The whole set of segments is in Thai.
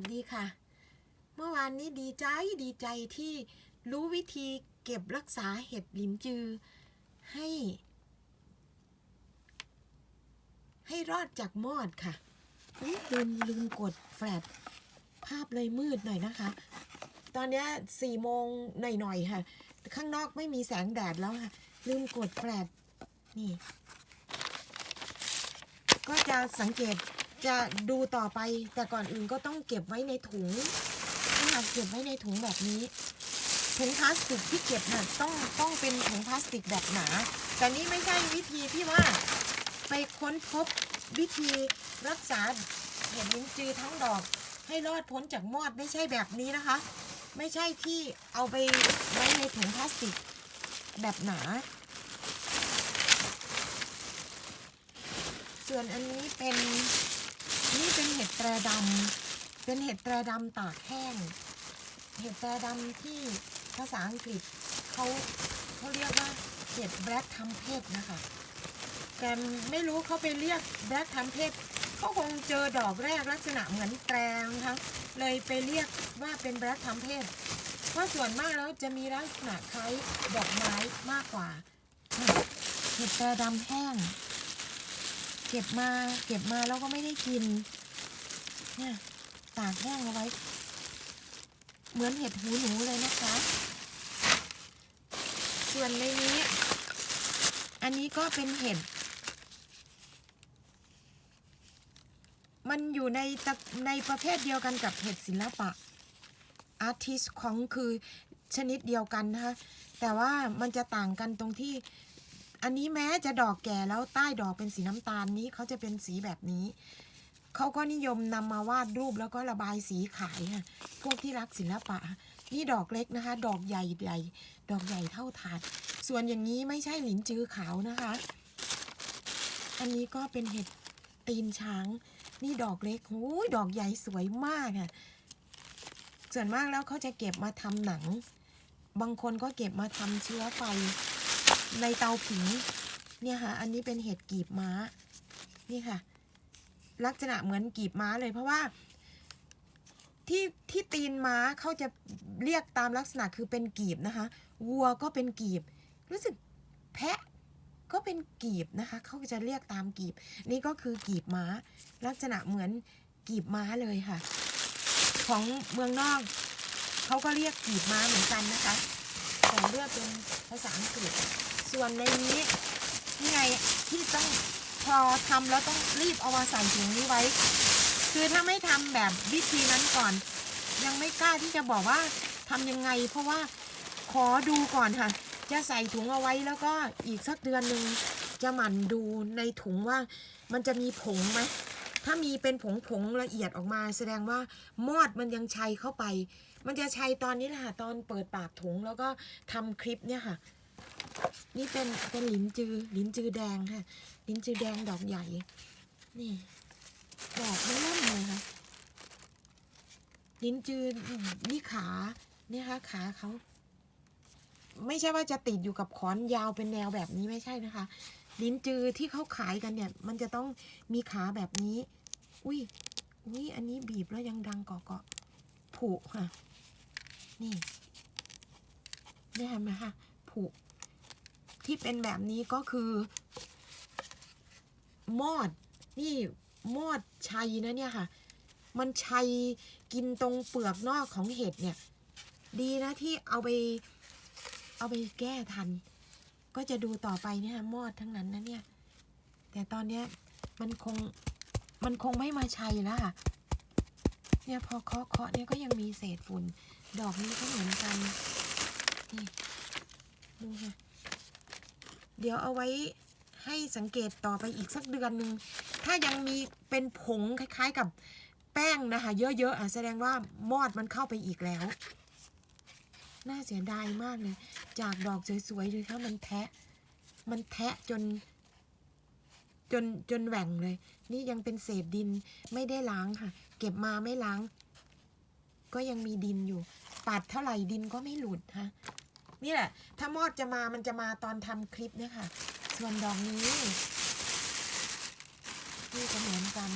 สดีค่ะ เมื่อวานนี้ดีใจดีใจที่รู้วิธีเก็บรักษาเห็ดหลินจือ ให้ ให้รอดจากมอดค่ะอุ๊ยลืมลืมกดแฟลชภาพเลยมืดหน่อยนะคะ ตอนนี้สี่โมงหน่อยๆค่ะ ข้างนอกไม่มีแสงแดดแล้วค่ะ ลืมกดแฟลชนี่ ก็จะสังเกต จะดูต่อไปแต่ก่อนอื่นก็ต้องเก็บไว้ในถุงนะคะเก็บไว้ในถุงแบบนี้ ถุงพลาสติกที่เก็บน่ะต้องต้องเป็นถุงพลาสติกแบบหนา แต่นี่ไม่ใช่วิธีที่ว่าไปค้นพบวิธีรักษาเห็ดลิ้นจือทั้งดอกให้รอดพ้นจากมอดไม่ใช่แบบนี้นะคะ ไม่ใช่ที่เอาไปไว้ในถุงพลาสติกแบบหนา ส่วนอันนี้เป็น แตรดำเป็นเห็ดแตรดำตากแห้ง เห็ดแตรดำที่ภาษาอังกฤษเขาเขาเรียกว่าเห็ดแบล็กทัมเพสนะคะ แต่ไม่รู้เขาไปเรียกแบล็กทัมเพสเขาคงเจอดอกแรกลักษณะเหมือนแตรนะคะเลยไปเรียกว่าเป็นแบล็กทัมเพสเพราะส่วนมากแล้วจะมีลักษณะคล้ายดอกไม้มากกว่าเนี่ยเห็ดแตรดำแห้ง เก็บมาเก็บมาแล้วก็ไม่ได้กิน เนี่ยตากแห้งเอาไว้ เหมือนเห็ดหูหนูเลยนะคะ ส่วนในนี้ อันนี้ก็เป็นเห็ด มันอยู่ในในประเภทเดียวกันกับเห็ดศิลปะอาร์ติสของคือชนิดเดียวกันนะคะแต่ว่ามันจะต่างกันตรงที่ อันนี้แม้จะดอกแก่แล้วใต้ดอกเป็นสีน้ำตาลนี้เขาจะเป็นสีแบบนี้ เขาก็นิยมนำมาวาดรูปแล้วก็ระบายสีขายค่ะพวกที่รักศิลปะ นี่ดอกเล็กนะคะ ดอกใหญ่ใหญ่ดอกใหญ่เท่าถาด ส่วนอย่างนี้ไม่ใช่หลินจือขาวนะคะ อันนี้ก็เป็นเห็ดตีนช้าง นี่ดอกเล็กโอ้ยดอกใหญ่สวยมากค่ะ ส่วนมากแล้วเขาจะเก็บมาทำหนัง บางคนก็เก็บมาทำเชื้อไฟในเตาผิงเนี่ยค่ะ อันนี้เป็นเห็ดกีบม้า นี่ค่ะ ลักษณะเหมือนกีบม้าเลยเพราะว่าที่ที่ตีนม้าเขาจะเรียกตามลักษณะคือเป็นกีบนะคะ วัวก็เป็นกีบ รู้สึกแพะก็เป็นกีบนะคะเขาจะเรียกตามกีบ นี่ก็คือกีบม้า ลักษณะเหมือนกีบม้าเลยค่ะ ของเมืองนอกเขาก็เรียกกีบม้าเหมือนกันนะคะแต่เรียกเป็นภาษาอังกฤษ ส่วนในนี้นี่ไงที่ต้อง อทำแล้วต้องรีบเอามาใส่ถุงนี้ไว้ คือถ้าไม่ทำแบบวิธีนั้นก่อน ยังไม่กล้าที่จะบอกว่าทำยังไง เพราะว่าขอดูก่อนค่ะ จะใส่ถุงเอาไว้แล้วก็อีกสักเดือนหนึ่งจะหมั่นดูในถุงว่ามันจะมีผงไหมถ้ามีเป็นผงผงละเอียดออกมาแสดงว่ามอดมันยังชัยเข้าไป มันจะชัยตอนนี้แหละค่ะตอนเปิดปากถุงแล้วก็ทำคลิปเนี่ยค่ะ นี่เป็นเป็นลิ้นจือลิ้นจือแดงค่ะ ลิ้นจือแดงดอกใหญ่ นี่ดอกไม่เล่มเลยค่ะ ลิ้นจือนี่ขาเนี่ยค่ะขาเขาไม่ใช่ว่าจะติดอยู่กับขอนยาวเป็นแนวแบบนี้ไม่ใช่นะคะ ลิ้นจือที่เขาขายกันเนี่ย มันจะต้องมีขาแบบนี้ อุ้ยอุ้ยอันนี้บีบแล้วยังดังเกาะเกาะผุค่ะ นี่ได้ไหมคะผุ ที่เป็นแบบนี้ก็คือ มอด นี่มอดชัยนะเนี่ยค่ะ มันชัยกินตรงเปลือกนอกของเห็ดเนี่ย ดีนะที่เอาไปเอาไปแก้ทัน ก็จะดูต่อไปเนี่ยมอดทั้งนั้นนะเนี่ย แต่ตอนเนี้ยมันคงมันคงไม่มาชัยแล้วค่ะ เนี่ยพอเคาะเคาะเนี่ยก็ยังมีเศษฝุ่น ดอกนี้ก็เหมือนกัน นี่ ดูค่ะ เดี๋ยวเอาไว้ให้สังเกตต่อไปอีกสักเดือนหนึ่งถ้ายังมีเป็นผงคล้ายๆกับแป้งนะคะ เยอะๆอะแสดงว่ามอดมันเข้าไปอีกแล้ว น่าเสียดายมากเลย จากดอกสวยๆเลยถ้ามันแทะ มันแทะจน จนจนแหว่งเลย นี่ยังเป็นเศษดินไม่ได้ล้างค่ะ เก็บมาไม่ล้าง ก็ยังมีดินอยู่ ปัดเท่าไหร่ดินก็ไม่หลุดฮะ นี่แหละ ถ้ามอดจะมามันจะมาตอนทำคลิปเนี่ยค่ะ ส่วนดอกนี้ นี่ก็เหมือนกัน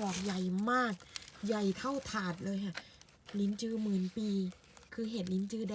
ดอกใหญ่มาก ใหญ่เท่าถาดเลยค่ะ ลิ้นจือหมื่นปี คือเห็ดลิ้นจือแดง